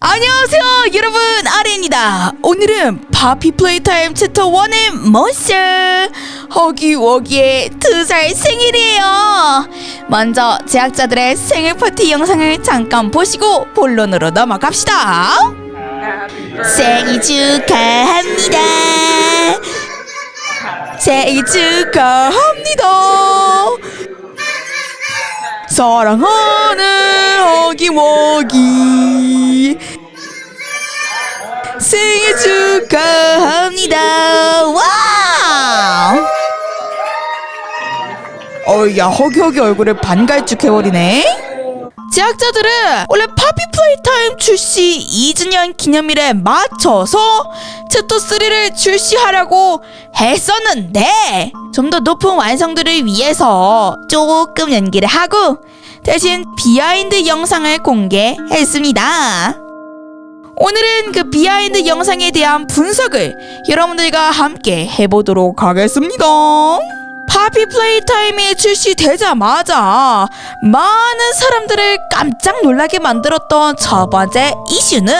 안녕하세요 여러분. 아레입니다. 오늘은 바피 플레이타임 챕터 1의 머슬 허기워기의 두 살 생일이에요. 먼저 제작자들의 생일 파티 영상을 잠깐 보시고 본론으로 넘어갑시다. 생일 축하합니다. 생일 축하합니다. 사랑하는 허기워기 생일 축하합니다. 와 어야 허기허기 얼굴을 반갈죽 해버리네. 제작자들은 원래 파피 플레이타임 출시 2주년 기념일에 맞춰서 챕터 3를 출시하려고 했었는데 좀 더 높은 완성도를 위해서 조금 연기를 하고 대신 비하인드 영상을 공개했습니다. 오늘은 그 비하인드 영상에 대한 분석을 여러분들과 함께 해보도록 하겠습니다. 파피 플레이 타임이 출시되자마자 많은 사람들을 깜짝 놀라게 만들었던 첫 번째 이슈는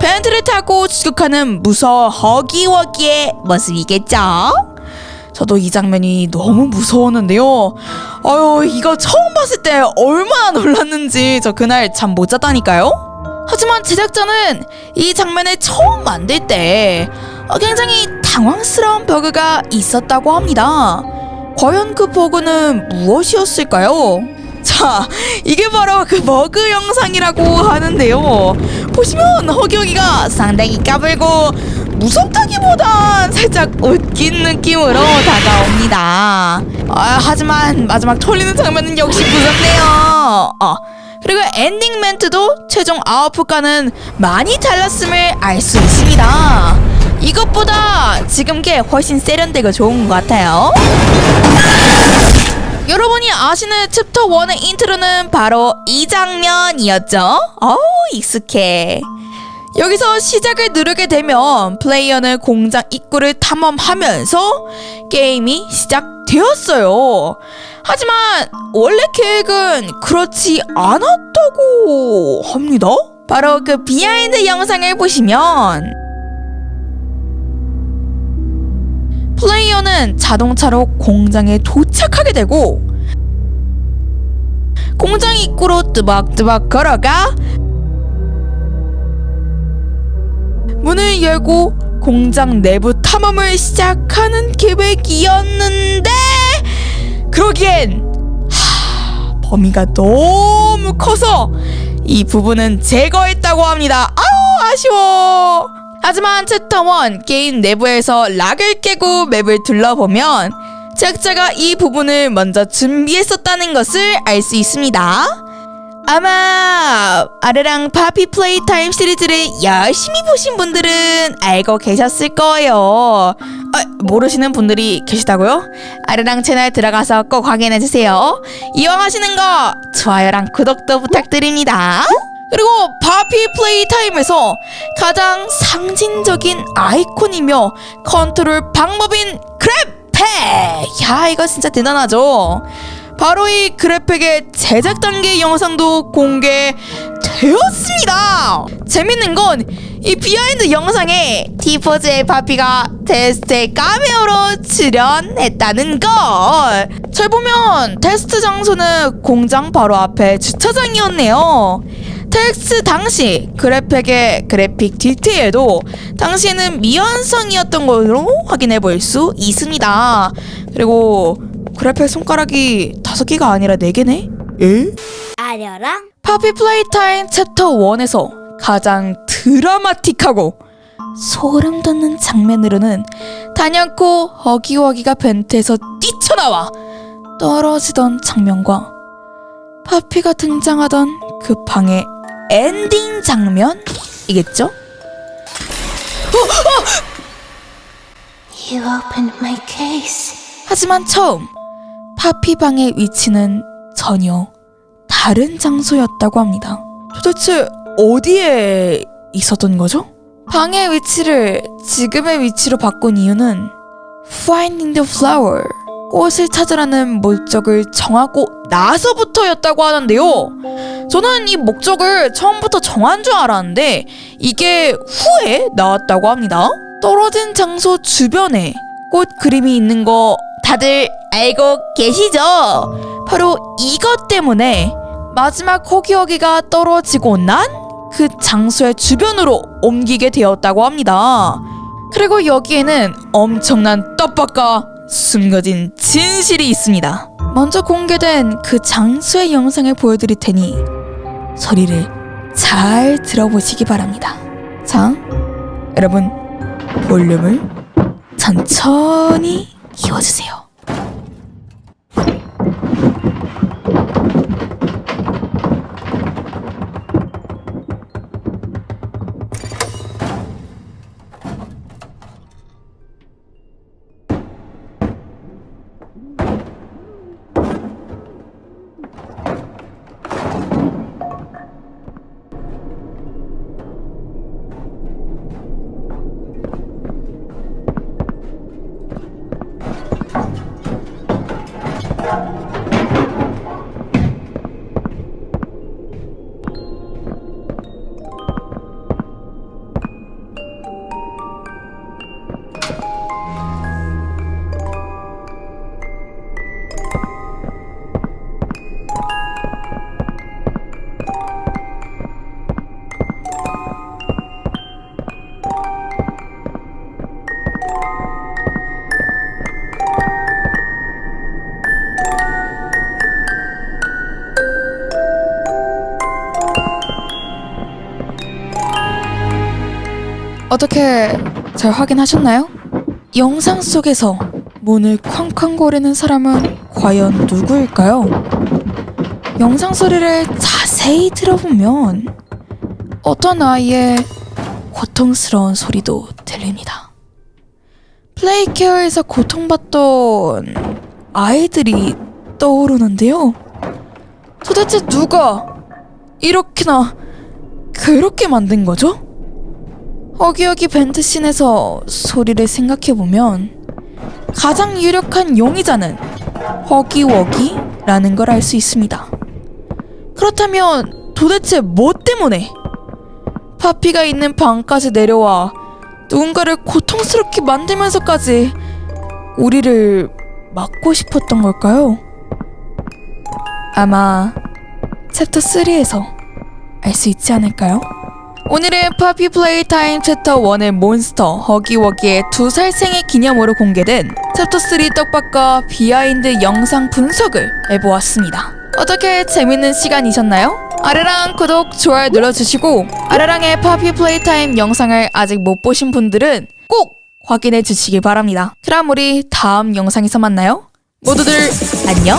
벤트를 타고 추격하는 무서 허기워기의 모습이겠죠? 저도 이 장면이 너무 무서웠는데요. 아유, 이거 처음 봤을 때 얼마나 놀랐는지 저 그날 잠 못 잤다니까요? 하지만 제작자는 이 장면을 처음 만들 때 어, 굉장히 당황스러운 버그가 있었다고 합니다. 과연 그 버그는 무엇이었을까요? 자, 이게 바로 그 버그 영상이라고 하는데요. 보시면 허기허기가 상당히 까불고 무섭다기보단 살짝 웃긴 느낌으로 다가옵니다. 아, 하지만 마지막 털리는 장면은 역시 무섭네요. 어. 그리고 엔딩 멘트도 최종 아웃풋과는 많이 달랐음을 알 수 있습니다. 이것보다 지금 게 훨씬 세련되고 좋은 것 같아요. 여러분이 아시는 챕터 1의 인트로는 바로 이 장면이었죠? 어우, 익숙해. 여기서 시작을 누르게 되면 플레이어는 공장 입구를 탐험하면서 게임이 시작되었어요. 하지만 원래 계획은 그렇지 않았다고 합니다. 바로 그 비하인드 영상을 보시면 플레이어는 자동차로 공장에 도착하게 되고 공장 입구로 뚜벅뚜벅 걸어가 문을 열고 공장 내부 탐험을 시작하는 계획이었는데 그러기엔 하, 범위가 너무 커서 이 부분은 제거했다고 합니다. 아우 아쉬워. 하지만 챕터 1 게임 내부에서 락을 깨고 맵을 둘러보면 제작자가 이 부분을 먼저 준비했었다는 것을 알 수 있습니다. 아마 아래랑 파피 플레이 타임 시리즈를 열심히 보신 분들은 알고 계셨을 거예요. 아, 모르시는 분들이 계시다고요? 아래랑 채널 들어가서 꼭 확인해 주세요. 이왕 하시는 거 좋아요랑 구독도 부탁드립니다. 그리고 바피 플레이 타임에서 가장 상징적인 아이콘이며 컨트롤 방법인 그래픽! 야 이거 진짜 대단하죠? 바로 이 그래픽의 제작 단계 영상도 공개되었습니다. 재밌는 건 이 비하인드 영상에 티포즈의 파피가 테스트의 카메오로 출연했다는 것. 잘 보면 테스트 장소는 공장 바로 앞에 주차장이었네요. 텍스트 당시 그래픽의 그래픽 디테일도 당시에는 미완성이었던 걸로 확인해 볼 수 있습니다. 그리고 그래픽 손가락이 다섯 개가 아니라 네 개네? 에? 아려랑 파피 플레이타임 챕터 1에서 가장 드라마틱하고 소름 돋는 장면으로는 단연코 허기허기가 벤트에서 뛰쳐나와 떨어지던 장면과 파피가 등장하던 그 방의 엔딩 장면이겠죠? You opened my case. 하지만 처음 파피 방의 위치는 전혀 다른 장소였다고 합니다. 도대체 어디에 있었던 거죠? 방의 위치를 지금의 위치로 바꾼 이유는 Finding the Flower 꽃을 찾으라는 목적을 정하고 나서부터였다고 하는데요. 저는 이 목적을 처음부터 정한 줄 알았는데 이게 후에 나왔다고 합니다. 떨어진 장소 주변에 꽃 그림이 있는 거 다들 알고 계시죠? 바로 이것 때문에 마지막 호기호기가 떨어지고 난 그 장소의 주변으로 옮기게 되었다고 합니다. 그리고 여기에는 엄청난 떡밥과 숨겨진 진실이 있습니다. 먼저 공개된 그 장소의 영상을 보여드릴 테니 소리를 잘 들어보시기 바랍니다. 자, 여러분 볼륨을 천천히 키워주세요. 어떻게 잘 확인하셨나요? 영상 속에서 문을 쾅쾅거리는 사람은 과연 누구일까요? 영상 소리를 자세히 들어보면 어떤 아이의 고통스러운 소리도 들립니다. 플레이케어에서 고통받던 아이들이 떠오르는데요. 도대체 누가 이렇게나 그렇게 만든 거죠? 어기어기 벤트씬에서 소리를 생각해보면 가장 유력한 용의자는 허기워기라는 걸 알 수 있습니다. 그렇다면 도대체 뭐 때문에 파피가 있는 방까지 내려와 누군가를 고통스럽게 만들면서까지 우리를 막고 싶었던 걸까요? 아마 챕터 3에서 알 수 있지 않을까요? 오늘은 파피 플레이 타임 챕터 1의 몬스터 허기워기의 두 살 생일 기념으로 공개된 챕터 3 떡밥과 비하인드 영상 분석을 해보았습니다. 어떻게 재밌는 시간이셨나요? 아래랑 구독, 좋아요 눌러주시고 아래랑의 파피 플레이 타임 영상을 아직 못 보신 분들은 꼭 확인해 주시기 바랍니다. 그럼 우리 다음 영상에서 만나요. 모두들 안녕!